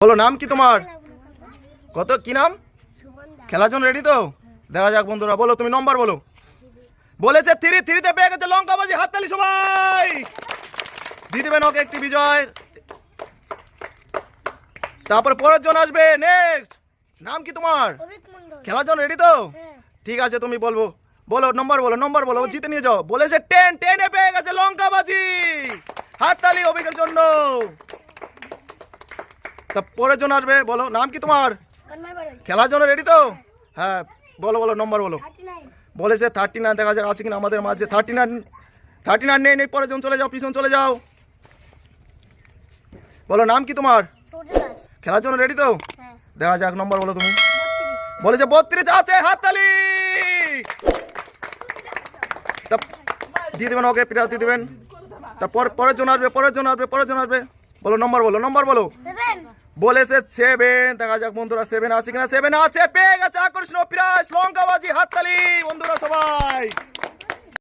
বলো নাম কি তোমার? কত? কি নাম? খেলার জন্য রেডি তো? দেখা যাক বন্ধুরা বলো তুমি নম্বর বলো। বলেছে থ্রি থ্রিতে পেয়ে গেছে লঙ্কা বাজি হাততালি সবাই! দিয়ে দেবেন ওকে একটি বিজয়। তারপরে পরের জন আসবে নেক্সট নাম কি তোমার? খেলার জন্য রেডি তো? হ্যাঁ। ঠিক আছে তুমি বলব। বলো নম্বর বলো নম্বর বলো জিতে নিয়ে যাও। বলেছে টেন টেনে পেয়ে গেছে লঙ্কা বাজি হাততালি অভিজ্ঞের জন্য। তা পরের জন আসবে বলো। নাম কি তোমার? খেলার জন্য রেডি তো? হ্যাঁ বলো বলো নম্বর বলো। বলেছে থার্টি নাইন দেখা যাক আছে কিনা আমাদের মাঝে। থার্টি নাইন থার্টি নাইন নেই নেই পরের জন চলে যাও পিছন চলে যাও। বলো নাম কি তোমার? খেলার জন্য রেডি তো? হ্যাঁ। দেখা যাক নম্বর বলো তুমি। বলেছে বত্রিশ আছে হাততালি! তা দিয়ে দেবেন ওকে পিঠা দিয়ে দেবেন। তারপর পরের জন আসবে পরের জন আসবে পরের জন আসবে। বলো নম্বর বলো নম্বর বলো। বলেছে সেভেন দেখা যাক বন্ধুরা সেভেন আছে কিনা। সেভেন আছে, পেয়ে গেছে আকর্ষণ অপিরাজ লঙ্কাবাজি হাততালি। বন্ধুরা সবাই।